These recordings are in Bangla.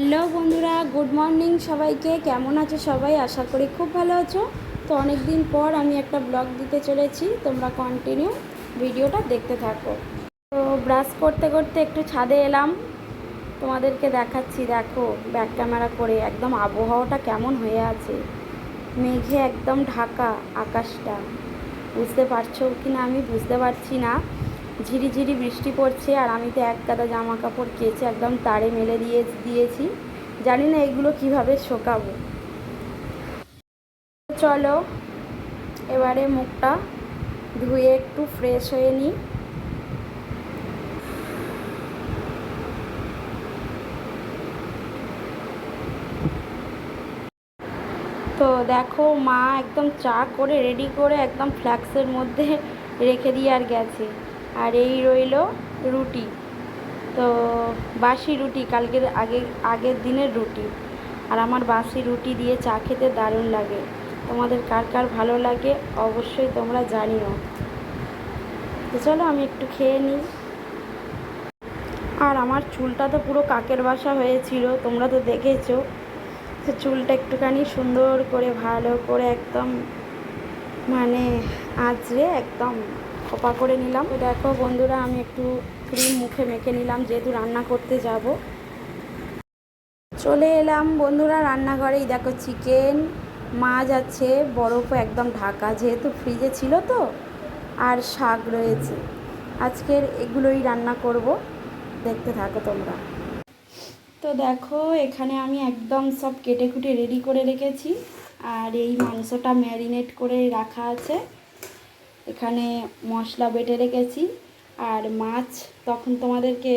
হ্যালো বন্ধুরা, গুড মর্নিং সবাইকে। কেমন আছো সবাই? আশা করি খুব ভালো আছো। তো অনেক দিন পর আমি একটা ব্লগ দিতে চলেছি। তোমরা কন্টিনিউ ভিডিওটা দেখতে থাকো। তো ব্রাশ করতে করতে একটু ছাদে এলাম। তোমাদেরকে দেখাচ্ছি, দেখো ব্যাক ক্যামেরা করে একদম আবহাওয়াটা কেমন হয়ে আছে। মেঘে একদম ঢাকা আকাশটা। বুঝতে পারছ কি না আমি বুঝতে পারছি না। ঝিরিঝিরি বৃষ্টি পড়ছে আর আমি তো এক গাদা জামা কাপড় কেচে একদম তারে মেলে দিয়ে দিয়েছি। জানি না এগুলো কীভাবে শোকাবো। চলো, এবারে মুখটা ধুয়ে একটু ফ্রেশ হয়ে নিই তো দেখো, মা একদম চা করে রেডি করে একদম ফ্ল্যাক্সের মধ্যে রেখে দিয়ে আর গেছে। আর এই রইল রুটি। তো বাসি রুটি, কালকের আগে, আগের দিনের রুটি। আর আমার বাসি রুটি দিয়ে চা খেতে দারুণ লাগে। তোমাদের কার কার ভালো লাগে অবশ্যই তোমরা জানিও। তো চলো আমি একটু খেয়ে নিই। আর আমার চুলটা তো পুরো কাকের বাসা হয়েছিল, তোমরা তো দেখেছ। তো চুলটা একটুখানি সুন্দর করে, ভালো করে একদম মানে আঁচড়ে একদম খোপা করে নিলাম। তো দেখো বন্ধুরা, আমি একটু ক্রিম মুখে মেখে নিলাম, যেহেতু রান্না করতে যাব। চলে এলাম বন্ধুরা রান্নাঘরেই। দেখো চিকেন, মাছ আছে বরফও একদম ঢাকা, যেহেতু ফ্রিজে ছিল তো, আর শাক রয়েছে। আজকের এগুলোই রান্না করব। দেখতে থাকো তোমরা। তো দেখো, এখানে আমি একদম সব কেটে কুটে রেডি করে রেখেছি। আর এই মাংসটা ম্যারিনেট করে রাখা আছে। এখানে মশলা বেটে রেখেছি। আর মাছ, তখন তোমাদেরকে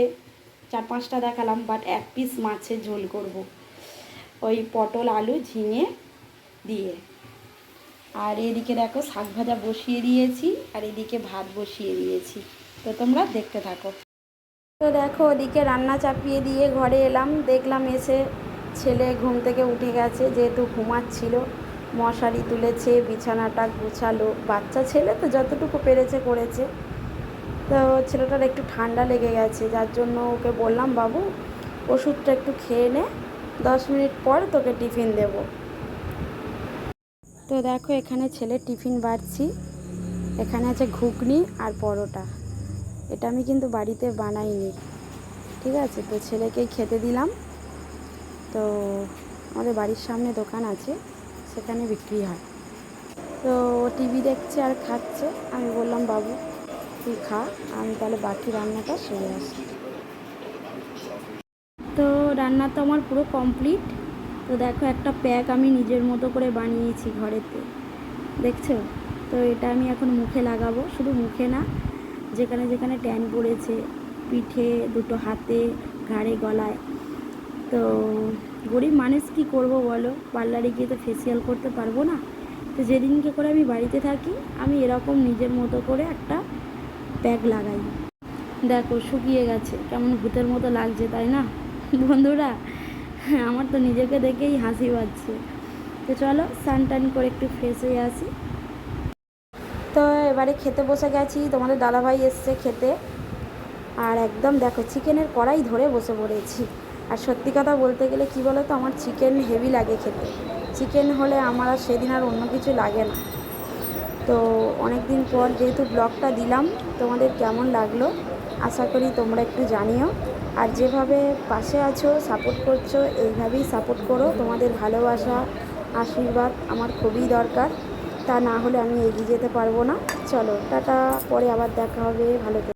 চার পাঁচটা দেখালাম বাট এক পিস মাছের ঝোল করব। ওই পটল, আলু ঝিঙে দিয়ে। আর এদিকে দেখো, শাক ভাজা বসিয়ে দিয়েছি, আর এদিকে ভাত বসিয়ে দিয়েছি। তো তোমরা দেখতে থাকো। তো দেখো, ওদিকে রান্না চাপিয়ে দিয়ে ঘরে এলাম। দেখলাম এসে ছেলে ঘুম থেকে উঠে গেছে, যেহেতু ঘুমাচ্ছিল। মশারি তুলেছে, বিছানাটা গুছালো। বাচ্চা ছেলে তো যতটুকু পেরেছে করেছে। তো ছেলেটার একটু ঠান্ডা লেগে গেছে, যার জন্য ওকে বললাম, বাবু, ওষুধটা একটু খেয়ে নে, দশ মিনিট পর তোকে টিফিন দেব। তো দেখো, এখানে ছেলে টিফিন বাড়ছি। এখানে আছে ঘুগনি আর পরোটা। এটা আমি কিন্তু বাড়িতে বানাইনি। ঠিক আছে, তো ছেলেকেই খেতে দিলাম। তো আমাদের বাড়ির সামনে দোকান আছে। সেখানে বিক্রি হয়। তো টিভি দেখছে আর খাচ্ছে। আমি বললাম, বাবু, তুই খা, আমি তাহলে বাকি রান্নাটা সেরে আসি। তো রান্না তো আমার পুরো কমপ্লিট। তো দেখো, একটা প্যাক আমি নিজের মতো করে বানিয়েছি ঘরেতে। দেখছ? তো এটা আমি এখন মুখে লাগাবো। শুধু মুখে না, যেখানে যেখানে ট্যান পড়েছে, পিঠে, দুটো হাতে, ঘাড়ে, গলায়। তো গরিব মানুষ কী করব বলো? পার্লারে গিয়ে তো ফেসিয়াল করতে পারব না। তো যেদিনকে করে আমি বাড়িতে থাকি, আমি এরকম নিজের মতো করে একটা ব্যাগ লাগাই। দেখো, শুকিয়ে গেছে। কেমন ভূতের মতো লাগছে, তাই না? বন্ধুরা, আমার তো নিজেকে দেখেই হাসি পাচ্ছে। তো চলো, স্নান টান করে একটু ফ্রেশ হয়ে আসি। তো এবারে খেতে বসে গেছি, তোমাদের দাদাভাই এসছে খেতে। আর একদম দেখো চিকেনের কড়াই ধরে বসে পড়েছি। আর সত্যি কথা বলতে গেলে কি বলো তো আমার চিকেন হেভি লাগে খেতে। চিকেন হলে আমার আর সেদিন আর অন্য কিছু লাগে না। তো অনেক দিন পর যেহেতু ব্লগটা দিলাম, তোমাদের কেমন লাগল? আশা করি তোমরা একটু জানিও। আর যেভাবে পাশে আছো সাপোর্ট করছ, এইভাবেই সাপোর্ট করো। তোমাদের ভালোবাসা, আশীর্বাদ আমার খুবই দরকার। তা না হলে আমি এগিয়ে যেতে পারব না। চলো, টাটা, পরে আবার দেখা হবে। ভালো